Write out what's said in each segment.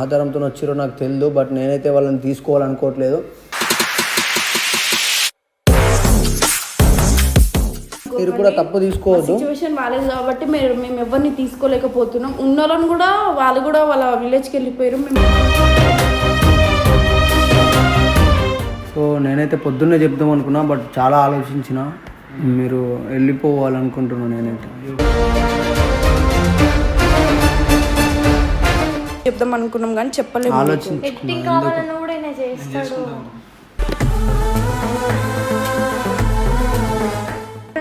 ఆధారంతో వచ్చిరో నాకు తెలియదు బట్ నేనైతే వాళ్ళని తీసుకోవాలనుకోవట్లేదు. మీరు కూడా తప్పు తీసుకోవద్దు. సిచ్యువేషన్ బాగాలేదు కాబట్టి మేము మేము ఎవరిని తీసుకోలేకపోతున్నాం. ఉన్న వాళ్ళని కూడా వాళ్ళు కూడా వాళ్ళ విలేజ్కి వెళ్ళిపోయారు మేము సో నేనైతే పొద్దున్నే చెప్దాం అనుకున్నా బట్ చాలా ఆలోచించిన. మీరు వెళ్ళిపోవాలనుకుంటున్నాను నేనైతే. చెప్దాం అనుకున్నాం కానీ చెప్పలేము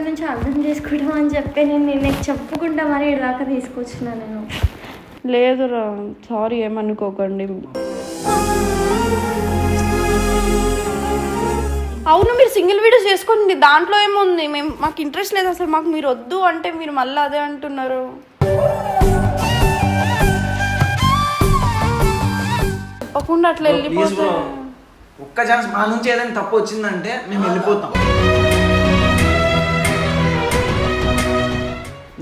నుంచి అర్థం చేసుకుంటాం అని చెప్పి నేను నిన్న చెప్పుకుంటా మరి దాకా తీసుకొచ్చిన నేను. లేదురా సారీ ఏమనుకోకండి. అవును మీరు సింగిల్ వీడియోస్ చేసుకోండి దాంట్లో ఏముంది? మేము మాకు ఇంట్రెస్ట్ లేదు అసలు మాకు మీరు వద్దు అంటే మీరు మళ్ళీ అదే అంటున్నారు. తప్పకుండా అట్లా వెళ్ళిపోతే ఒక్క ఛాన్స్ మా నుంచి ఏదైనా తప్పు వచ్చిందంటే మేము వెళ్ళిపోతాం.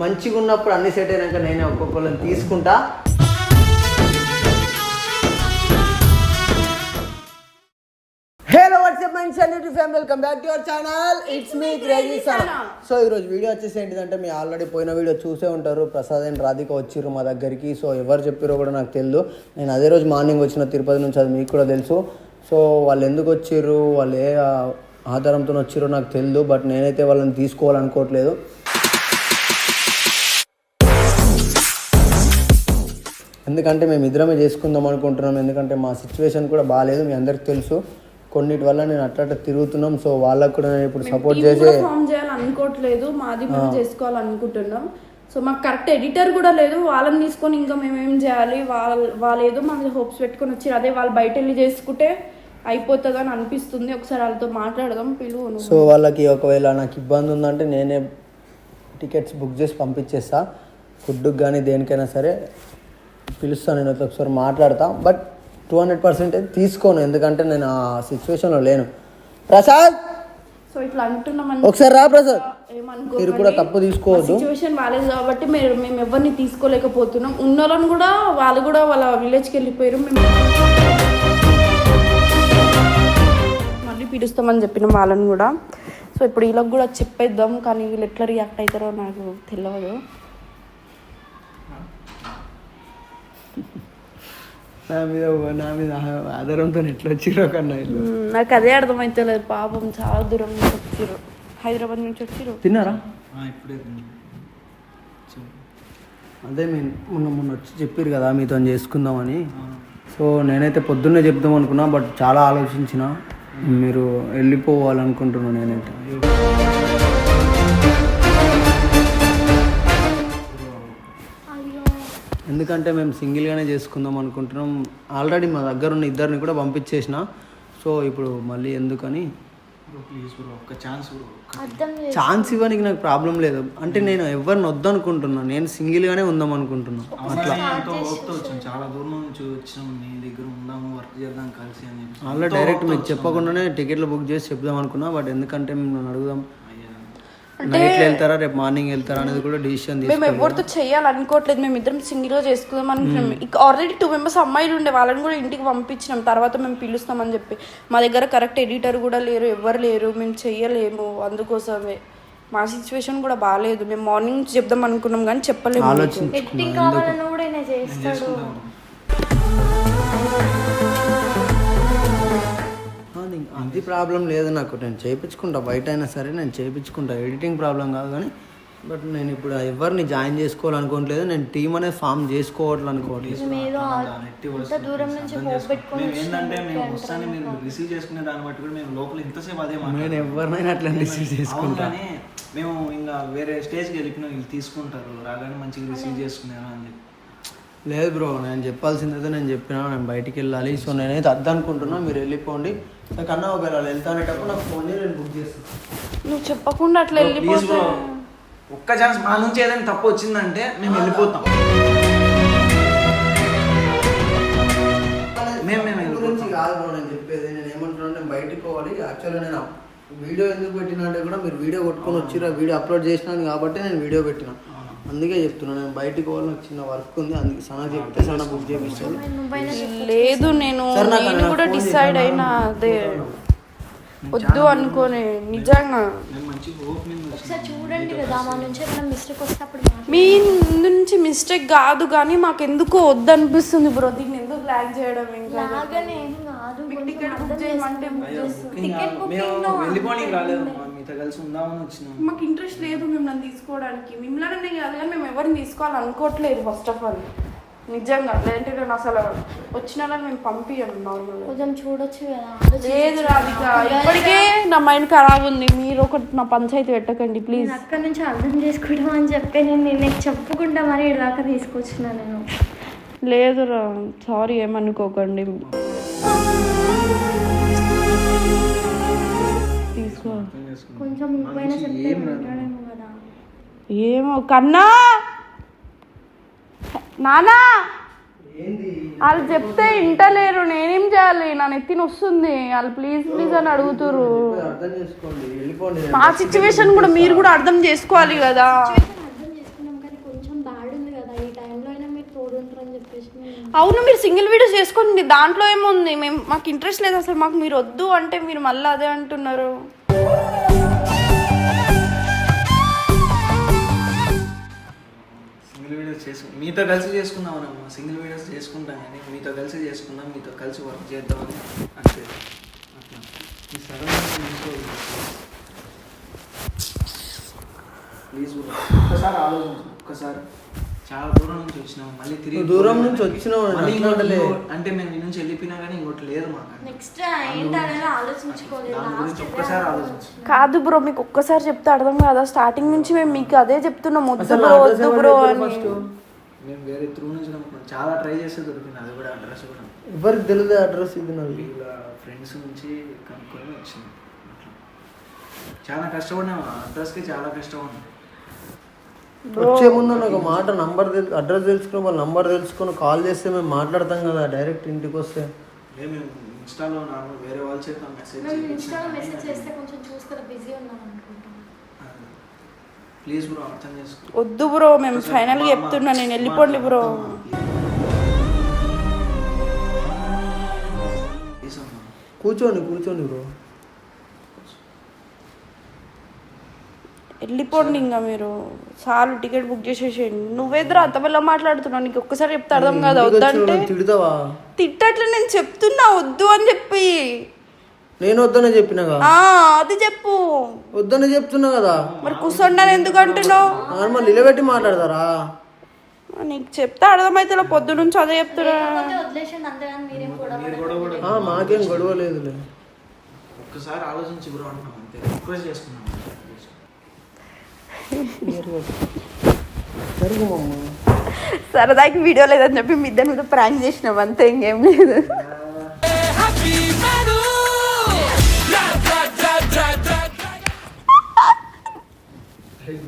మంచిగా ఉన్నప్పుడు అన్ని సెట్ అయినాక నేనే ఒక్కొక్కరిని తీసుకుంటా. My YouTube family welcome back to your channel it's me crazy so ఈరోజు వీడియో వచ్చేసి ఏంటిదంటే మీ ఆల్రెడీ పోయిన వీడియో చూసే ఉంటారు. ప్రసాద్ అండ్ రాధిక వచ్చిర్రు మా దగ్గరికి. సో ఎవరు చెప్పారో కూడా నాకు తెలియదు నేను అదే రోజు మార్నింగ్ వచ్చిన తిరుపతి నుంచి అది మీకు కూడా తెలుసు. సో వాళ్ళు ఎందుకు వచ్చిర్రు? వాళ్ళు ఏ ఆధారంతో వచ్చిర్రో నాకు తెలియదు బట్ నేనైతే వాళ్ళని తీసుకోవాలనుకోవట్లేదు. ఎందుకంటే మేము ఇద్దరమే చేసుకుందాం అనుకుంటున్నాం. ఎందుకంటే మా సిచ్యువేషన్ కూడా బాగాలేదు మీ అందరికి తెలుసు. కొన్నిటి వల్ల నేను అట్లా తిరుగుతున్నాం. సో వాళ్ళకు కూడా నేను ఇప్పుడు సపోర్ట్ చేసే ఫామ్ చేయాలనుకోవట్లేదు. మాది మేము చేసుకోవాలనుకుంటున్నాం. సో మాకు కరెక్ట్ ఎడిటర్ కూడా లేదు. వాళ్ళని తీసుకొని ఇంకా మేము ఏం చేయాలి? వాళ్ళ వాళ్ళు ఏదో మా మీద హోప్స్ పెట్టుకొని వచ్చారు. అదే వాళ్ళు బయట వెళ్ళి చేసుకుంటే అయిపోతుంది అని అనిపిస్తుంది. ఒకసారి వాళ్ళతో మాట్లాడదాం. పిలువు. సో వాళ్ళకి ఒకవేళ నాకు ఇబ్బంది ఉందంటే నేనే టికెట్స్ బుక్ చేసి పంపించేస్తా. ఫుడ్కి కానీ దేనికైనా సరే పిలుస్తాను నేను ఒకసారి మాట్లాడతా. బట్ టూ హండ్రెడ్ పర్సెంటేజ్ తీసుకోను ఎందుకంటే నేను ఆ సిచ్యువేషన్లో లేను. ప్రసాద్! సో ఇట్లా అంటున్నాం ఒకసారి రా ప్రసాద్. మీరు కూడా తప్పు తీసుకోవద్దు. సిచ్యువేషన్ బాగాలేదు కాబట్టి మేము మేము ఎవరిని తీసుకోలేకపోతున్నాం. ఉన్న వాళ్ళని కూడా వాళ్ళు కూడా వాళ్ళ విలేజ్కి వెళ్ళిపోయారు. మేము మళ్ళీ పిలుస్తామని చెప్పిన వాళ్ళని కూడా. సో ఇప్పుడు వీళ్ళకి కూడా చెప్పేద్దాం కానీ వీళ్ళు ఎట్లా రియాక్ట్ అవుతారో నాకు తెలియదు నా మీద నా మీద ఆధారంతో ఎట్లా వచ్చిరో కన్నా నాకు అదే అర్థమైతలేదు పాపం చాలా దూరం నుంచి వచ్చారు హైదరాబాద్ నుంచి వచ్చారు తిన్నారా? ఆ, ఇప్పుడే అదే మేము మొన్న మొన్న వచ్చి చెప్పారు కదా మీతో చేసుకుందామని. సో నేనైతే పొద్దున్నే చెప్దాం అనుకున్నా బట్ చాలా ఆలోచించిన. మీరు వెళ్ళిపోవాలనుకుంటున్నాను నేనైతే. ఎందుకంటే మేము సింగిల్గానే చేసుకుందాం అనుకుంటున్నాం. ఆల్రెడీ మా దగ్గర ఉన్న ఇద్దరిని కూడా పంపించేసిన. సో ఇప్పుడు మళ్ళీ ఎందుకని? ఛాన్స్ ఇవ్వడానికి నాకు ప్రాబ్లం లేదు. అంటే నేను ఎవరిని వద్దనుకుంటున్నా నేను సింగిల్గానే ఉందాం అనుకుంటున్నా. అట్లా. వచ్చాం చాలా దూరం నుంచి వచ్చినాం నీ దగ్గర ఉందాము వర్క్ చేద్దాం కలిసి అని చెప్పి ఆల్రెడీ డైరెక్ట్ మీకు చెప్పకుండానే టికెట్లు బుక్ చేసి చెప్దాం అనుకున్నా బట్ ఎందుకంటే మేము అడుగుదాం. నైట్లో వెళ్తారా? రేపు మార్నింగ్ వెళ్తారా అనేది కూడా డిసిషన్ మేము ఎవరితో చేయాలనుకోవట్లేదు. మేము ఇద్దరం సింగిల్గా చేసుకుందాం అనుకున్నాం ఇక ఆల్రెడీ టూ మెంబర్స్ అమ్మాయిలు ఉండే వాళ్ళని కూడా ఇంటికి పంపించినాం. తర్వాత మేము పిలుస్తామని చెప్పి. మా దగ్గర కరెక్ట్ ఎడిటర్ కూడా లేరు ఎవరు లేరు. మేము చెయ్యలేము. అందుకోసమే. మా సిచ్యువేషన్ కూడా బాగాలేదు మేము మార్నింగ్ నుంచి చెప్దాం అనుకున్నాం కానీ చెప్పలేము. ఆలోచించుకున్నా. అది అది ప్రాబ్లం లేదు నాకు. నేను చేయించుకుంటా. బయట అయినా సరే నేను చేయించుకుంటా. ఎడిటింగ్ ప్రాబ్లం కాదు కానీ బట్ నేను ఇప్పుడు ఎవరిని జాయిన్ చేసుకోవాలనుకోవట్లేదు. నేను టీం అనేది ఫామ్ చేసుకోవట్లేదు అనుకోవట్లేదు దూరం నుంచి ఏంటంటే మేము వస్తానే మీరు రిసీవ్ చేసుకునే దాన్ని బట్టి కూడా మేము లోపల ఇంతసేపు అదే నేను ఎవరినైనా అట్లా రిసీవ్ అవును చేసుకుంటా కానీ మేము ఇంకా వేరే స్టేజ్కి వెళ్ళిపోయినా వీళ్ళు తీసుకుంటారు. రాగానే మంచిగా రిసీవ్ చేసుకున్నాను అని చెప్పి. లేదు బ్రో నేను చెప్పాల్సిందైతే నేను చెప్పినా నేను బయటికి వెళ్ళాలి. సో నేనైతే అద్దనుకుంటున్నా మీరు వెళ్ళిపోండి. కన్నా ఒకవేళ వాళ్ళు వెళ్తానేటప్పుడు నాకు ఫోన్ చేసి నేను బుక్ చేస్తాను నువ్వు చెప్పకుండా అట్లా వెళ్ళిపోతే ఒక్క ఛాన్స్ మా నుంచి ఏదైనా తప్పు వచ్చిందంటే మేము వెళ్ళిపోతాం. మేము మేము గురించి కాదు బ్రో నేను చెప్పేది. నేను ఏమంటున్నాను నేను బయటికి పోవాలి. యాక్చువల్గా నేను వీడియో ఎందుకు పెట్టినా అంటే కూడా మీరు వీడియో కొట్టుకొని వచ్చిరా వీడియో అప్లోడ్ చేసినాను కాబట్టి నేను వీడియో పెట్టిన. అందుకే చెప్తున్నా నేను బయటికి పోవాలి నాకు చిన్న వర్క్ ఉంది అందుకే సనా చెప్తే సనా బుక్ చేపిస్తాను లేదు నేను నేను కూడా డిసైడ్ అయినా అదే. వద్దు అనుకోని నిజంగా. మా నుంచి మిస్టేక్ కాదు కానీ మాకు ఎందుకు వద్దు అనిపిస్తుంది బ్రో దీన్ని ఎందుకు బ్లాక్ చేయడం ఇంకా? టికెట్ బుక్ చేయమంటే మీతో కలిసి ఉందామని వచ్చినాం. మాకు ఇంట్రెస్ట్ లేదు మిమ్మల్ని తీసుకోవడానికి. మిమ్మల్ని కాదు కానీ మేము ఎవరిని తీసుకోవాలి అనుకోవట్లేదు ఫస్ట్ ఆఫ్ ఆల్ నిజంగా లేదంటే నేను అసలు వచ్చిన వాళ్ళని మేము పంపించను నార్మల్ కొంచెం చూడొచ్చు కదా లేదు రాధిక ఇప్పటికే నా మైండ్ ఖరాబ్ ఉంది. మీరు ఒకటి నా పంచాయతీ పెట్టకండి ప్లీజ్ నేను అక్కడ నుంచి అర్థం చేసుకుంటాం అని చెప్పి నేను నిన్నకి చెప్పకుండా మరి దాకా తీసుకొచ్చిన నేను. లేదు సారీ ఏమనుకోకండి. కొంచెం నువ్వైనా చెప్తే మాట్లాడేమో కదా. ఏమో కన్నా? నానా? వాళ్ళు చెప్తే ఇంటలేరు నేనేం చేయాలి? నా నెత్తిన వస్తుంది వాళ్ళు ప్లీజ్ ప్లీజ్ అని అడుగుతురు అర్థం చేసుకోండి. వెళ్ళిపోండి. మా సిచ్యువేషన్ కూడా మీరు కూడా అర్థం చేసుకోవాలి కదా. సిచ్యువేషన్ అర్థం చేసుకున్నాం కానీ కొంచెం బ్యాడ్ ఉంది కదా. ఈ టైంలో అయినా మీరు తోడు ఉంటారని చెప్పేసి నేను అవును మీరు సింగిల్ వీడియోస్ చేసుకోండి దాంట్లో ఏముంది? మేము మాకు ఇంట్రెస్ట్ లేదు అసలు. మాకు మీరు వద్దు అంటే మీరు మళ్ళీ అదే అంటున్నారు. సింగిల్ వీడియోస్ చేసు మీతో కలిసి చేసుకుందాం అమ్మ సింగిల్ వీడియోస్ చేసుకుంటాం కానీ మీతో కలిసి చేసుకుందాం మీతో కలిసి వర్క్ చేద్దామని అంతే. అట్లా. మీ సడన్ ప్లీజ్ ఒక్కసారి ఆలోచించు. ఒక్కసారి. చాలా దూరం నుంచి వచ్చినాం. మళ్ళీ తిరిగి దూరం నుంచి వచ్చినావు, నేను మళ్ళీ ఇంకోటి- అంటే మేము నీ నుంచి వెళ్ళిపోయినా కానీ ఇంకోటి లేదు మాకు నెక్స్ట్ ఏంటనేది ఆలోచించుకోలేదు కాదు బ్రో మీకు ఒక్కసారి చెప్తే అర్థం కాదా? స్టార్టింగ్ నుంచి మేము మీకు అదే చెప్తున్నాం వద్దు బ్రో వద్దు బ్రో అని? మేము వేరే త్రూ నుంచి చాలా ట్రై చేస్తే దొరికింది. అది కూడా అడ్రస్ కూడా. ఎవరికి తెలియదు అడ్రస్ ఇది వీళ్ళ ఫ్రెండ్స్ నుంచి కనుక్కొని వచ్చింది చాలా కష్టపడినాం. అడ్రస్కి చాలా కష్టపడినాం. వచ్చే ముందు నాకు మాట నంబర్ తెలు అడ్రస్ తెలుసుకుని వాళ్ళ నంబర్ తెలుసుకొని కాల్ చేస్తే మేము మాట్లాడతాం కదా డైరెక్ట్ ఇంటికి వస్తే. అదే మేము ఇన్స్టాలో నార్మల్ వేరే వాళ్ళ చేత మెసేజ్ మేము ఇన్స్టాలో మెసేజ్ చేస్తే కొంచెం చూస్తే బిజీ ఉన్నాం అనుకుంటాం. ప్లీజ్ బ్రో అర్థం చేసుకో. వద్దు బ్రో మేము ఫైనల్గా చెప్తున్నా నేను వెళ్ళిపోండి బ్రో. కూర్చోండి కూర్చోండి బ్రో. వెళ్ళిపోండి ఇంకా మీరు. చాలు టికెట్ బుక్ చేసేసేయండి. నువ్వేద్దరు అంతవల్ల మాట్లాడుతున్నావు. నీకు ఒక్కసారి చెప్తే అర్థం కాదు? వద్దంటే తిడతావా? తిట్టట్లు నేను చెప్తున్నా. వద్దు అని చెప్పి. నేను వద్దనే చెప్పినగా ఆ అది చెప్పు. వద్దనే చెప్తున్నా కదా? మరి కూర్చోండి ఎందుకు అంటున్నావు? నార్మల్ నిలబెట్టి మాట్లాడతారా? నీకు చెప్తే అర్థమైతే పొద్దు నుంచి అదే చెప్తున్నా. మాకేం గొడవ లేదులే ఒక్కసారి ఆలోచించి బ్రో అంటున్నాం అంతే. రిక్వెస్ట్ చేసుకున్నాం. సరదాకి వీడియో లేదని చెప్పి మీ ఇద్దరి మీద ప్రాంక్ చేసినాం అంతే ఇంకేం లేదు.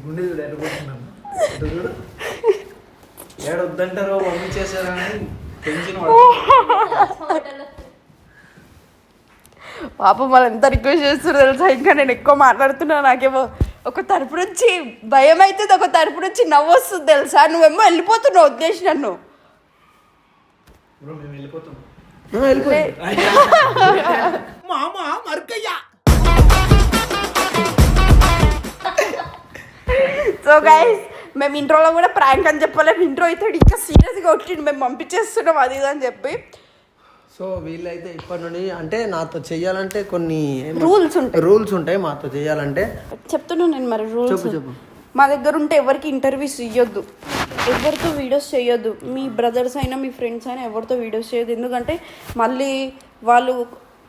గుండె చూడు టెన్షన్ పాపం వాళ్ళు ఎంత రిక్వెస్ట్ చేస్తున్నారు తెలుసా? ఇంకా నేను ఎక్కువ మాట్లాడుతున్నా నాకేమో ఒక తరపు నుంచి భయం అవుతుంది ఒక తరపు నుంచి నవ్వు వస్తుంది తెలుసా? నువ్వేమో వెళ్ళిపోతున్నావు ఉద్దేశం నన్ను. బ్రో మేము వెళ్ళిపోతాం ఆ, వెళ్ళిపో సో గైస్ మేము ఇంట్రోలో కూడా ప్రాంక్ అని చెప్పలేము. ఇంట్రో అయితే ఇంకా సీరియస్గా వచ్చిండు మేము పంపించేస్తున్నాం అది ఇది అని చెప్పి. సో వీళ్ళైతే ఇప్పటి నుండి అంటే నాతో చెయ్యాలంటే కొన్ని రూల్స్ ఉంటాయి. రూల్స్ ఉంటాయి మాతో చెయ్యాలంటే. చెప్తున్నాను నేను మరి రూల్స్ చెప్పు చెప్పు. మా దగ్గర ఉంటే ఎవరికి ఇంటర్వ్యూస్ ఇవ్వద్దు ఎవరితో వీడియోస్ చేయొద్దు మీ బ్రదర్స్ అయినా మీ ఫ్రెండ్స్ అయినా ఎవరితో వీడియోస్ చేయొద్దు ఎందుకంటే మళ్ళీ వాళ్ళు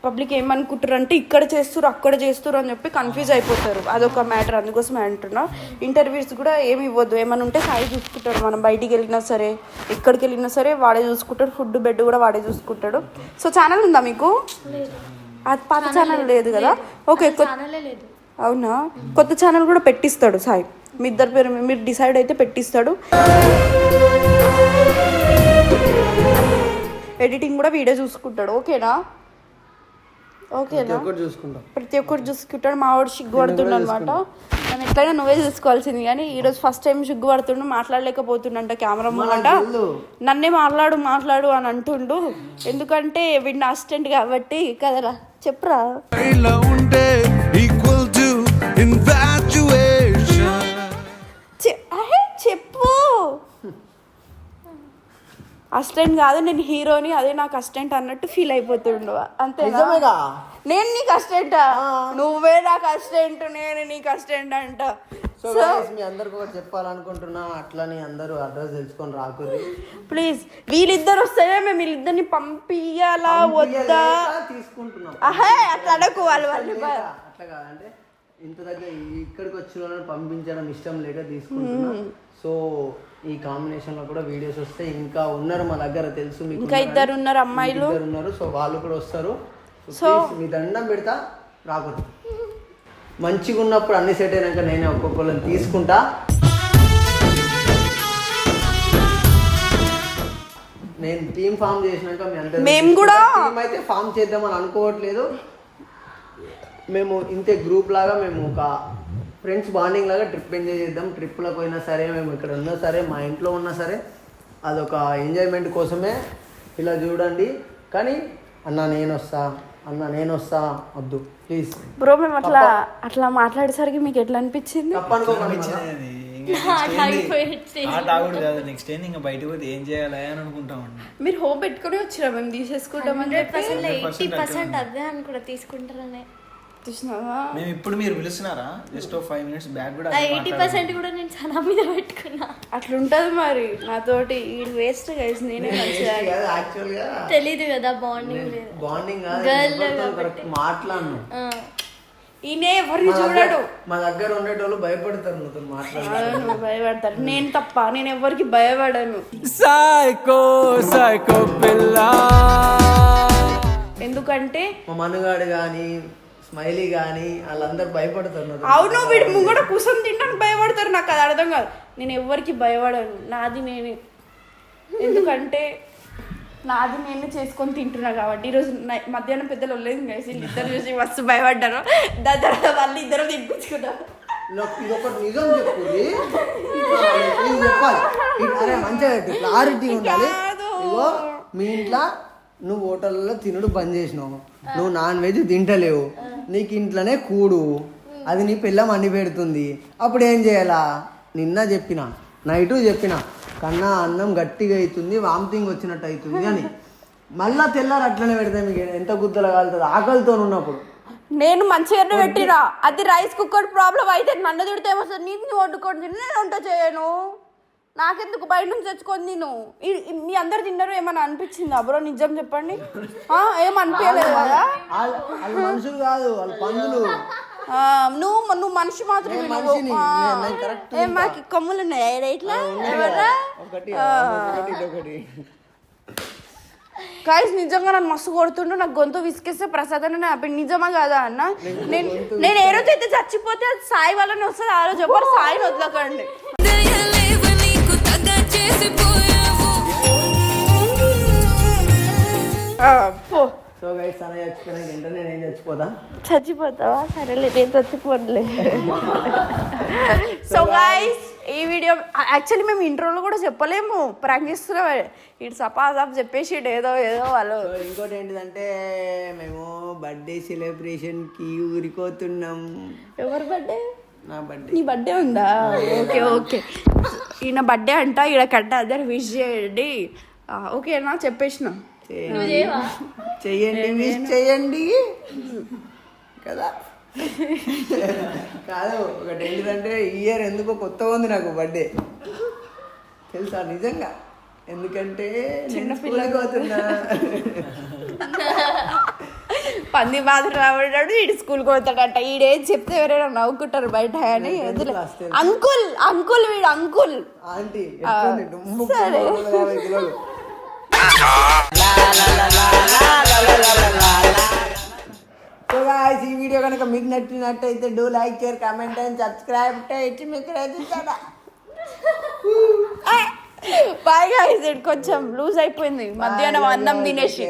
పబ్లిక్ ఏమనుకుంటారు అంటే ఇక్కడ చేస్తారు అక్కడ చేస్తారు అని చెప్పి కన్ఫ్యూజ్ అయిపోతారు. అదొక మ్యాటర్ అందుకోసమే అంటున్నా. ఇంటర్వ్యూస్ కూడా ఏమి ఇవ్వద్దు. ఏమైనా ఉంటే సాయి చూసుకుంటాడు. మనం బయటికి వెళ్ళినా సరే ఎక్కడికి వెళ్ళినా సరే వాడే చూసుకుంటాడు. ఫుడ్ బెడ్ కూడా వాడే చూసుకుంటాడు. సో ఛానల్ ఉందా మీకు? అది పాత ఛానల్ లేదు కదా? ఓకే అవునా? కొత్త ఛానల్ కూడా పెట్టిస్తాడు సాయి. మీ ఇద్దరు పేరు మీరు డిసైడ్ అయితే పెట్టిస్తాడు. ఎడిటింగ్ కూడా వీడియో చూసుకుంటాడు. ఓకేనా ఓకేనా ప్రతి ఒక్కరు చూసుకుంటాడు. మా వాడు సిగ్గు పడుతుండ అనమాట నన్ను ఎట్లయినా నువ్వే చూసుకోవాల్సింది. కానీ ఈరోజు ఫస్ట్ టైం సిగ్గుపడుతుండు మాట్లాడలేకపోతుండంట కెమెరా తెలుసు. నన్నే మాట్లాడు మాట్లాడు అని అంటుండు. ఎందుకంటే వీడిని అసిస్టెంట్ కాబట్టి కదరా చెప్పురా. చెప్పు. అసిస్టెంట్ కాదు నేను హీరోని అదే నాకు అసిస్టెంట్ అన్నట్టు ఫీల్ అయిపోతుండు. అంతే నిజమేగా? నేను నీకు అసిస్టెంట్ నువ్వే నాకు అసిస్టెంట్ నేను నీకు అసిస్టెంట్ అంట. సో మీ అందరికి ఒకటి చెప్పాలనుకుంటున్నా అట్లని అందరూ అడ్రస్ తెలుసుకొని రాకుర్రి. ప్లీజ్ వీళ్ళిద్దరు వస్తేనే మేము వీళ్ళిద్దరిని పంపియాలా వద్దా? తీసుకుంటున్నాం. అహే అట్లా అడకు వాళ్ళు వాళ్ళు అట్లా కాదంటే ఇంత దగ్గర ఇక్కడికి వచ్చిన పంపించడం ఇష్టం లేక తీసుకుంటున్నా. సో ఈ కాంబినేషన్లో కూడా వీడియోస్ వస్తే ఇంకా ఉన్నారు మా దగ్గర తెలుసు మీకు ఇంకా ఇద్దరు ఉన్నారు అమ్మాయిలు. ఉన్నారు సో వాళ్ళు కూడా వస్తారు. సో మీ దండం పెడతా రాకూడదు. మంచిగా ఉన్నప్పుడు అన్ని సెట్ అయినాక నేనే ఒక్కొక్కరిని తీసుకుంటా. నేను టీం ఫామ్ చేసినాక మీ అందరూ మేము కూడా- టీం అయితే ఫామ్ చేద్దామని అనుకోవట్లేదు. మేము ఇంతే గ్రూప్ లాగా మేము ఒక ఫ్రెండ్స్ బాండింగ్ లాగా ట్రిప్ ఎంజాయ్ చేద్దాం. ట్రిప్లకు పోయినా సరే మేము ఇక్కడ ఉన్నా సరే మా ఇంట్లో ఉన్నా సరే అదొక ఎంజాయ్మెంట్ కోసమే ఇలా చూడండి. కానీ అన్న నేను వస్తా అన్న నేను వస్తా వద్దు ప్లీజ్ బ్రో మేము అట్లా అట్లా మాట్లాడేసరికి మీకు ఎట్లా అనిపించింది? నెక్స్ట్ ఏంది? ఇంకా బయటకు పోతే ఏం చేయాలి అని మీరు హోప్ పెట్టుకుని వచ్చిరా? మేము తీసేసుకుంటామని హండ్రెడ్ చెప్పి? పర్సెంట్ ఎయిటీ 100% పర్సెంట్ అదే అని కూడా తీసుకుంటారనే. చూసినావా? మేము ఇప్పుడు మీరు పిలుస్తున్నారా? జస్ట్ ఫైవ్ మినిట్స్ బ్యాక్ కూడా ఎయిటీ పర్సెంట్ కూడా నేను చాలా మీద పెట్టుకున్నా. అట్లుంటది మరి. నాతోటి ఈ వేస్ట్ గైస్ నేనే తెలీదు కదా బాండింగ్ బాండింగ్ correct మాట్లాడను. ఈయన ఎవరిని మా దగ్గర- చూడడు. మా దగ్గర ఉండేటోళ్ళు భయపడతారు నాతో మాట్లాడాలి అవును, భయపడతారు. నేను తప్ప నేను ఎవరికి భయపడను. సైకో సైకో పిల్ల. ఎందుకంటే మా మనుగాడు కానీ స్మైలీ కానీ వాళ్ళందరూ భయపడతారు నాతో అవును వీడు ముంగడ కూర్చొని తింటాను భయపడతారు నాకు అది అర్థం కాదు. నేను ఎవరికి భయపడను. నాది నేనే. ఎందుకంటే నాది నేను చేసుకొని తింటున్నా కాబట్టి ఈరోజు మధ్యాహ్నం పెద్దలు వల్లేదు కలిసి ఇద్దరు చూసి మస్తు భయపడ్డారు. దాని తర్వాత వాళ్ళు ఇద్దరు తినిపించుకున్నారు నిజం చెప్పాలి. అరే మంచిగా క్లారిటీ ఉండాలి. మీ ఇంట్లో నువ్వు హోటల్లో తినుడు బంద్ చేసినావు. నువ్వు నాన్ వెజ్ తింటలేవు. నీకు ఇంట్లోనే కూడు. అది నీ పిల్లం అండి పెడుతుంది. అప్పుడు ఏం చేయాలా? నిన్న చెప్పిన నైటు చెప్పిన కన్నా అన్నం గట్టిగా అవుతుంది వామిటింగ్ వచ్చినట్టు అవుతుంది అని. మళ్ళా తెల్లారు అట్లనే పెడితే మీకు ఎంత గుద్దలు కాలుతుంది? ఆకలితో ఉన్నప్పుడు. నేను మంచిగానే పెట్టినా. అది రైస్ కుక్కర్ ప్రాబ్లం అయితే నన్ను తిడితే నీకు వండుకొని తిని నేను వంట చేయను. నాకెందుకు బయట నుంచి తెచ్చుకొని ఈ- మీ అందరు తిన్నారు ఏమన్నా అనిపించిందా? బ్రో నిజం చెప్పండి. ఆ, ఏం అనిపించలేదు కదా? వాళ్ళు మనుషులు కాదు వాళ్ళు పందులు. నువ్వు నువ్వు మనిషి మాత్రమే నేను. నేను- నేను మాకి కొమ్ములు ఉన్నాయా? ఇట్లా? ఇదొకటి గాయస్ నిజంగా నన్ను మస్తు కొడుతుండు. నాకు గొంతు విసికేస్తే ప్రసాద్ అని నా నిజమా కాదా అన్న? నేను నేను ఏ రోజు అయితే చచ్చిపోతే సాయి వల్లనే వస్తుంది ఆ రోజు ఎవరు సాయిని వదలకండి. సో గైస్ తన చచ్చిపోయినాక వెంటనే నేను చచ్చిపోతా చచ్చిపోతావా? సరేలే నేను చచ్చిపోలే సో గాయస్ ఈ వీడియో యాక్చువల్లీ మేము ఇంట్రోలో కూడా చెప్పలేము. ప్రాంక్ చేస్తున్నాం ఇటు సపాసాప్ చెప్పేసి ఏదో ఏదో వాళ్ళు. ఇంకోటి ఏంటిదంటే మేము బర్త్డే సెలబ్రేషన్కి ఊరికోతున్నాం. ఎవరి బర్త్డే నా బర్త్డే నీ బర్త్డే ఉందా? Okay okay. ఈయన బర్త్డే అంట ఈడ కట్ట అందరు విష్ చేయండి. ఆ, ఓకేనా చెప్పేసిన. చెయ్యండి మిస్ చెయ్యండి. కదా? కాదు ఒకటి ఏంటిదంటే ఈ ఇయర్ ఎందుకో కొత్తగా ఉంది నాకు బర్త్డే. తెలుసా నిజంగా? ఎందుకంటే చిన్న పిల్లకోతున్నా పంది బాధ రావడాడు ఈడు స్కూల్కి పోతాడంట. ఈడేం చెప్తే ఎవరైనా నవ్వుకుంటారు బయట అని. అంకుల్ అంకుల్ వీడు అంకుల్. ఆంటీ సరే. సో గాయ్స్ ఈ వీడియో కనుక మీకు నచ్చినట్టయితే do like share comment and subscribe ఇచ్చి మీకు రేజిస్తాడా బాగా కొంచెం లూజ్ అయిపోయింది మధ్యాహ్నం అన్నం. తినేసి.